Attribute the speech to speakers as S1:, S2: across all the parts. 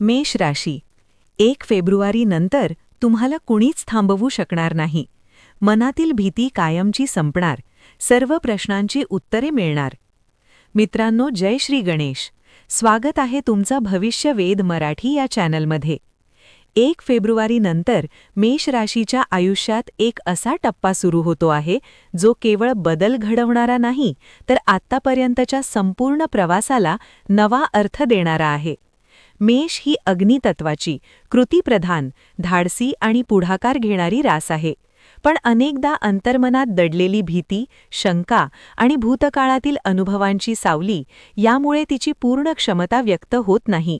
S1: मेष राशी. एक फेब्रुवारी नंतर तुम्हाला कुणीच थांबवू शकणार नाही. मनातील भीती कायमची संपणार. सर्व प्रश्नांची उत्तरे मिळणार. मित्रांनो जय श्री गणेश. स्वागत आहे तुमचं भविष्य वेद मराठी या चॅनलमध्ये. एक फेब्रुवारी नंतर मेष राशीच्या आयुष्यात एक असा टप्पा सुरू होतो आहे जो केवळ बदल घडवणारा नाही तर आत्तापर्यंतच्या संपूर्ण प्रवासाला नवा अर्थ देणारा आहे. मेष ही अग्नितत्वाची कृतीप्रधान धाडसी आणि पुढाकार घेणारी रास आहे. पण अनेकदा अंतर्मनात दडलेली भीती शंका आणि भूतकाळातील अनुभवांची सावली यामुळे तिची पूर्ण क्षमता व्यक्त होत नाही.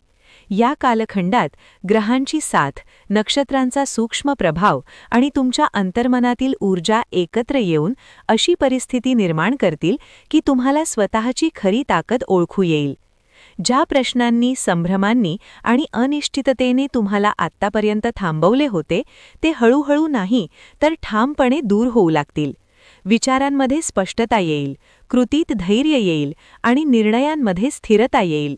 S1: या कालखंडात ग्रहांची साथ नक्षत्रांचा सूक्ष्म प्रभाव आणि तुमच्या अंतर्मनातील ऊर्जा एकत्र येऊन अशी परिस्थिती निर्माण करतील की तुम्हाला स्वतःची खरी ताकद ओळखू येईल. ज्या प्रश्नांनी संभ्रमांनी आणि अनिश्चिततेने तुम्हाला आत्तापर्यंत थांबवले होते ते हळूहळू नाही तर ठामपणे दूर होऊ लागतील. विचारांमध्ये स्पष्टता येईल कृतीत धैर्य येईल आणि निर्णयांमध्ये स्थिरता येईल.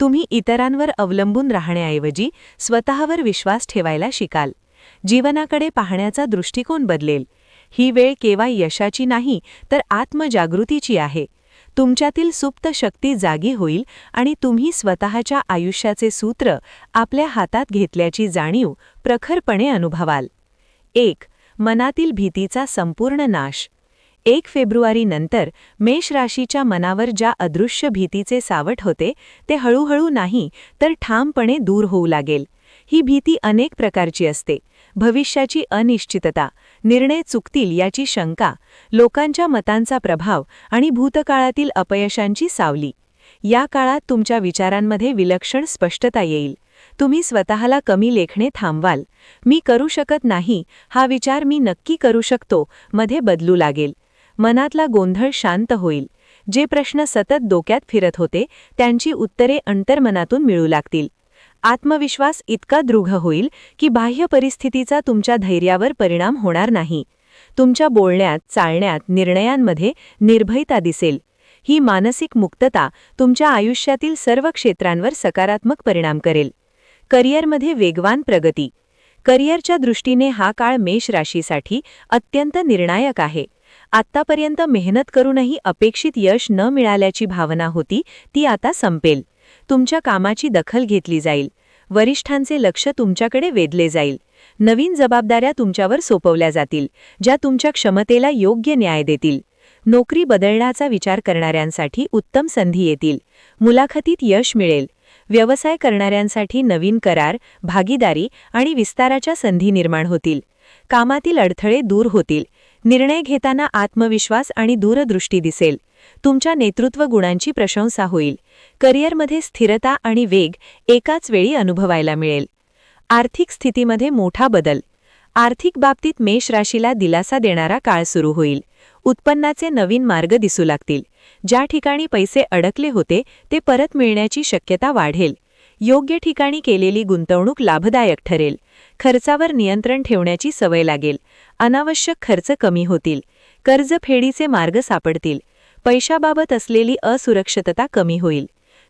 S1: तुम्ही इतरांवर अवलंबून राहण्याऐवजी स्वतःवर विश्वास ठेवायला शिकाल. जीवनाकडे पाहण्याचा दृष्टिकोन बदलेल. ही वेळ केवळ यशाची नाही तर आत्मजागृतीची आहे. तुमच्यातील सुप्त शक्ती जागी होईल आणि तुम्ही स्वतःच्या आयुष्याचे सूत्र आपल्या हातात घेतल्याची जाणीव प्रखरपणे अनुभवाल. एक मनातील भीतीचा संपूर्ण नाश. एक फेब्रुवारी नंतर मेष राशीच्या मनावर ज्या अदृश्य भीतीचे सावट होते ते हळूहळू नाही तर ठामपणे दूर होऊ लागेल. ही भीती अनेक प्रकारची असते. भविष्याची अनिश्चितता निर्णय चुकतील याची शंका लोकांच्या मतांचा प्रभाव आणि भूतकाळातील अपयशांची सावली. या काळात तुमच्या विचारांमध्ये विलक्षण स्पष्टता येईल. तुम्ही स्वतःला कमी लेखणे थांबवाल. मी करू शकत नाही हा विचार मी नक्की करू शकतो मध्ये बदलू लागेल. मनातला गोंधळ शांत होईल. जे प्रश्न सतत डोक्यात फिरत होते त्यांची उत्तरे अंतर्मनातून मिळू लागतील. आत्मविश्वास इतका दृढ होईल की बाह्य परिस्थितीचा तुमच्या धैर्यावर परिणाम होणार नाही. तुमच्या बोलण्यात चालण्यात निर्णयांमध्ये निर्भयता दिसेल. ही मानसिक मुक्तता तुमच्या आयुष्यातील सर्व क्षेत्रांवर सकारात्मक परिणाम करेल. करिअरमध्ये वेगवान प्रगती. करिअरच्या दृष्टीने हा काळ मेष राशीसाठी अत्यंत निर्णायक आहे. आत्तापर्यंत मेहनत करूनही अपेक्षित यश न मिळाल्याची भावना होती ती आता संपेल. तुमच्या कामाची दखल घेतली जाईल. वरिष्ठांचे लक्ष तुमच्याकडे वेधले जाईल. नवीन जबाबदाऱ्या तुमच्यावर सोपवल्या जातील ज्या तुमच्या क्षमतेला योग्य न्याय देतील. नोकरी बदलण्याचा विचार करणाऱ्यांसाठी उत्तम संधी येतील. मुलाखतीत यश मिळेल. व्यवसाय करणाऱ्यांसाठी नवीन करार भागीदारी आणि विस्ताराच्या संधी निर्माण होतील. कामातील अडथळे दूर होतील. निर्णय घेताना आत्मविश्वास आणि दूरदृष्टी दिसेल. तुमच्या नेतृत्व गुणांची प्रशंसा होईल. करिअरमध्ये स्थिरता आणि वेग एकाच वेळी अनुभवायला मिळेल. आर्थिक स्थितीमध्ये मोठा बदल. आर्थिक बाबतीत मेष राशीला दिलासा देणारा काळ सुरू होईल. उत्पन्नाचे नवीन मार्ग दिसू लागतील. ज्या ठिकाणी पैसे अडकले होते ते परत मिळण्याची शक्यता वाढेल. योग्य ठिकाणी केलेली गुंतवणूक लाभदायक ठरेल. खर्चावर नियंत्रण ठेवण्याची सवय लागेल. अनावश्यक खर्च कमी होतील. कर्जफेडीचे मार्ग सापडतील. पैशाबाबत असलेली असुरक्षितता कमी होईल.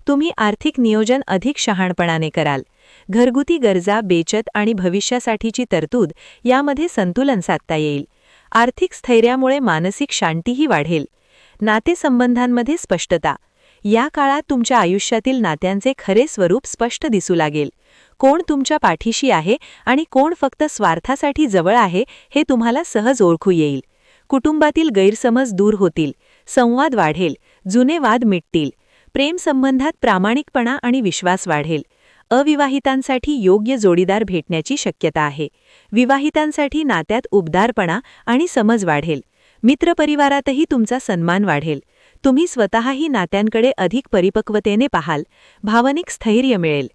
S1: तुम्ही आर्थिक नियोजन अधिक शहाणपणाने कराल. घरगुती गरजा बेचत आणि भविष्यासाठीची तरतूद यामध्ये संतुलन साधता येईल. आर्थिक स्थैर्यामुळे मानसिक शांतीही वाढेल. नातेसंबंधांमध्ये स्पष्टता. या काळात तुमच्या आयुष्यातील नात्यांचे खरे स्वरूप स्पष्ट दिसू लागेल. कोण तुमच्या पाठीशी आहे आणि कोण फक्त स्वार्थासाठी जवळ आहे हे तुम्हाला सहज ओळखू येईल. कुटुंबातील गैरसमज दूर होतील. संवाद वाढेल. जुने वाद मिटतील. प्रेमसंबंधात प्रामाणिकपणा आणि विश्वास वाढेल. अविवाहितांसाठी योग्य जोडीदार भेटण्याची शक्यता आहे. विवाहितांसाठी नात्यात उबदारपणा आणि समज वाढेल. मित्रपरिवारातही तुमचा सन्मान वाढेल. तुम्ही स्वतःही नात्यांकडे अधिक परिपक्वतेने पाहाल. भावनिक स्थैर्य मिळेल.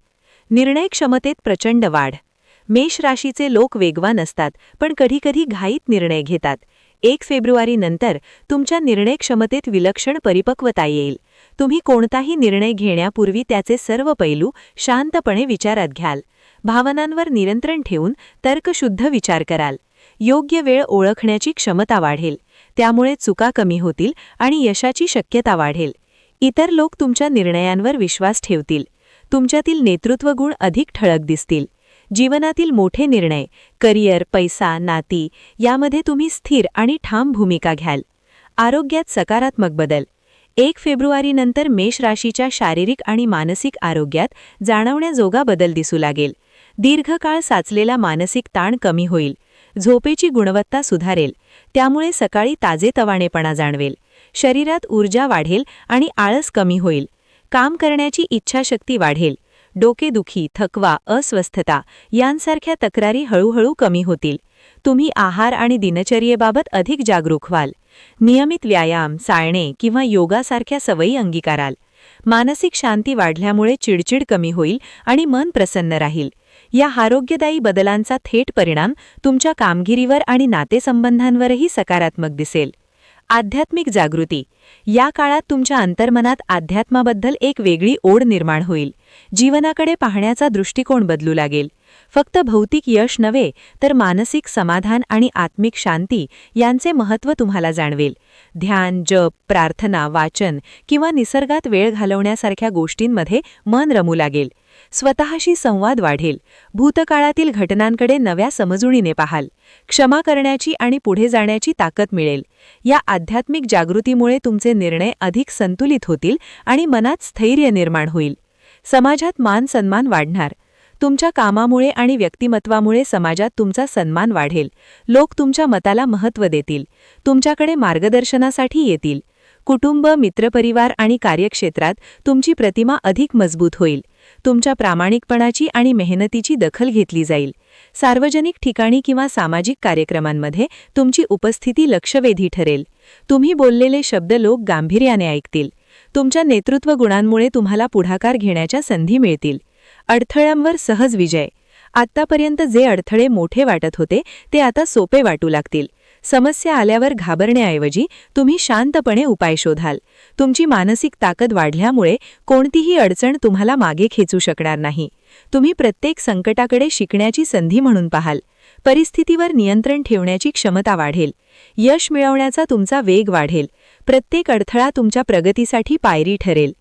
S1: निर्णय क्षमतेत प्रचंड वाढ. मेष राशीचे लोक वेगवान असतात पण कधीकधी घाईत निर्णय घेतात. एक फेब्रुवारी नंतर तुमच्या निर्णय क्षमतेत विलक्षण परिपक्वता येईल. तुम्ही कोणताही निर्णय घेण्यापूर्वी त्याचे सर्व पैलू शांतपणे विचारात घ्याल. भावनांवर नियंत्रण ठेवून तर्कशुद्ध विचार कराल. योग्य वेळ ओळखण्याची क्षमता वाढेल. त्यामुळे चुका कमी होतील आणि यशाची शक्यता वाढेल. इतर लोक तुमच्या निर्णयांवर विश्वास ठेवतील. तुमच्यातील नेतृत्व गुण अधिक ठळक दिसतील. जीवनातील मोठे निर्णय करिअर पैसा नाती यामध्ये तुम्ही स्थिर आणि ठाम भूमिका घ्याल. आरोग्यात सकारात्मक बदल. एक फेब्रुवारीनंतर मेष राशीच्या शारीरिक आणि मानसिक आरोग्यात जाणवण्याजोगा बदल दिसू लागेल. दीर्घकाळ साचलेला मानसिक ताण कमी होईल. झोपेची गुणवत्ता सुधारेल. त्यामुळे सकाळी ताजेतवाणेपणा जाणवेल. शरीरात ऊर्जा वाढेल आणि आळस कमी होईल. काम करण्याची इच्छाशक्ती वाढेल. डोकेदुखी थकवा अस्वस्थता यांसारख्या तक्रारी हळूहळू कमी होतील. तुम्ही आहार आणि दिनचर्येबाबत अधिक जागरूक व्हाल. नियमित व्यायाम चालणे किंवा योगासारख्या सवयी अंगीकाराल. मानसिक शांती वाढल्यामुळे चिडचिड कमी होईल आणि मन प्रसन्न राहील. या आरोग्यदायी बदलांचा थेट परिणाम तुमच्या कामगिरीवर आणि नातेसंबंधांवरही सकारात्मक दिसेल. आध्यात्मिक जागृती. या काळात तुमच्या अंतर्मनात अध्यात्माबद्दल एक वेगळी ओढ निर्माण होईल. जीवनाकडे पाहण्याचा दृष्टिकोन बदलू लागेल. फक्त भौतिक यश नव्हे तर मानसिक समाधान आणि आत्मिक शांती यांचे महत्त्व तुम्हाला जाणवेल. ध्यान जप प्रार्थना वाचन किंवा निसर्गात वेळ घालवण्यासारख्या गोष्टींमध्ये मन रमू लागेल. स्वतःशी संवाद वाढेल. भूतकाळातील घटनांकडे नव्या समजुणीने पाहाल. क्षमा करण्याची आणि पुढे जाण्याची ताकद मिळेल. या आध्यात्मिक जागृतीमुळे तुमचे निर्णय अधिक संतुलित होतील आणि मनात स्थैर्य निर्माण होईल. समाजात मान सन्मान वाढणार. तुमच्या कामामुळे आणि व्यक्तिमत्वामुळे समाजात तुमचा सन्मान वाढेल. लोक तुमच्या मताला महत्त्व देतील. तुमच्याकडे मार्गदर्शनासाठी येतील. कुटुंब मित्रपरिवार आणि कार्यक्षेत्रात तुमची प्रतिमा अधिक मजबूत होईल. तुमच्या प्रामाणिकपणाची आणि मेहनतीची दखल घेतली जाईल. सार्वजनिक ठिकाणी किंवा सामाजिक कार्यक्रमांमध्ये तुमची उपस्थिती लक्षवेधी ठरेल. तुम्ही बोललेले शब्द लोक गांभीर्याने ऐकतील. तुमच्या नेतृत्व गुणांमुळे तुम्हाला पुढाकार घेण्याच्या संधी मिळतील. अडथळ्यांवर सहज विजय. आत्तापर्यंत जे अडथळे मोठे वाटत होते ते आता सोपे वाटू लागतील. समस्या आल्यावर घाबरण्याऐवजी तुम्ही शांतपणे उपाय शोधाल. तुमची मानसिक ताकद वाढल्यामुळे कोणतीही अडचण तुम्हाला मागे खेचू शकणार नाही. तुम्ही प्रत्येक संकटाकडे शिकण्याची संधी म्हणून पाहाल. परिस्थितीवर नियंत्रण ठेवण्याची क्षमता वाढेल. यश मिळवण्याचा तुमचा वेग वाढेल. प्रत्येक अडथळा तुमच्या प्रगतीसाठी पायरी ठरेल.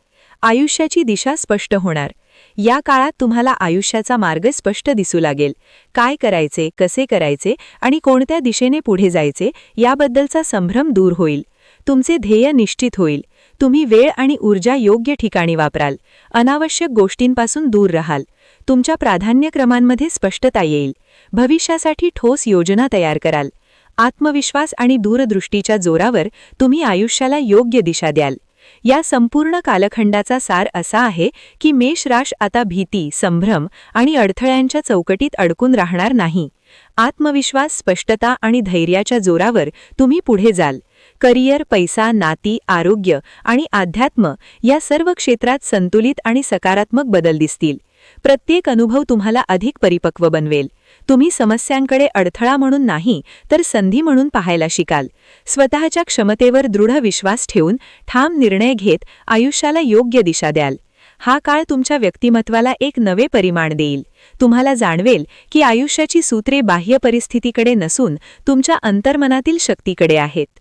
S1: आयुष्याची दिशा स्पष्ट होणार. या काळात तुम्हाला आयुष्याचा मार्ग स्पष्ट दिसू लागेल. काय करायचे कसे करायचे आणि कोणत्या दिशेने पुढे जायचे याबद्दलचा संभ्रम दूर होईल. तुमचे ध्येय निश्चित होईल. तुम्ही वेळ आणि ऊर्जा योग्य ठिकाणी वापराल. अनावश्यक गोष्टींपासून दूर राहाल. तुमच्या प्राधान्यक्रमांमध्ये स्पष्टता येईल. भविष्यासाठी ठोस योजना तयार कराल. आत्मविश्वास आणि दूरदृष्टीच्या जोरावर तुम्ही आयुष्याला योग्य दिशा द्याल. या संपूर्ण कालखंडाचा सार असा आहे की मेष राश आता भीती संभ्रम आणि अडथळ्यांच्या चौकटीत अडकून राहणार नाही. आत्मविश्वास स्पष्टता आणि धैर्याच्या जोरावर तुम्ही पुढे जाल. करिअर पैसा नाती आरोग्य आणि अध्यात्म या सर्व क्षेत्रात संतुलित आणि सकारात्मक बदल दिसतील. प्रत्येक अनुभव तुम्हाला अधिक परिपक्व बनवेल. तुम्ही समस्यांकडे अडथळा म्हणून नाही तर संधी म्हणून पाहायला शिकाल. स्वतःच्या क्षमतेवर दृढ विश्वास ठेवून ठाम निर्णय घेत आयुष्याला योग्य दिशा द्याल. हा काळ तुमच्या व्यक्तिमत्वाला एक नवे परिमाण देईल. तुम्हाला जाणवेल की आयुष्याची सूत्रे बाह्य परिस्थितीकडे नसून तुमच्या अंतर्मनातील शक्तीकडे आहेत.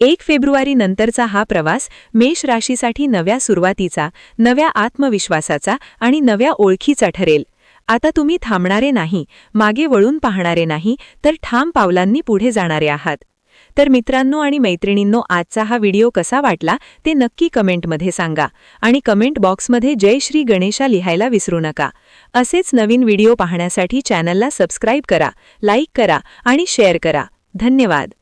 S1: एक फेब्रुवारी नंतरचा हा प्रवास मेष राशीसाठी नव्या सुरुवातीचा नव्या आत्मविश्वासाचा आणि नव्या ओळखीचा ठरेल. आता तुम्ही थांबणारे नाही मागे वळून पाहणारे नाही तर ठाम पावलांनी पुढे जाणारे आहात. तर मित्रांनो आणि मैत्रिणींनो आजचा हा व्हिडिओ कसा वाटला ते नक्की कमेंटमध्ये सांगा आणि कमेंट बॉक्समध्ये जय श्री गणेशा लिहायला विसरू नका. असेच नवीन व्हिडिओ पाहण्यासाठी चॅनलला सबस्क्राईब करा लाईक करा आणि शेअर करा. धन्यवाद.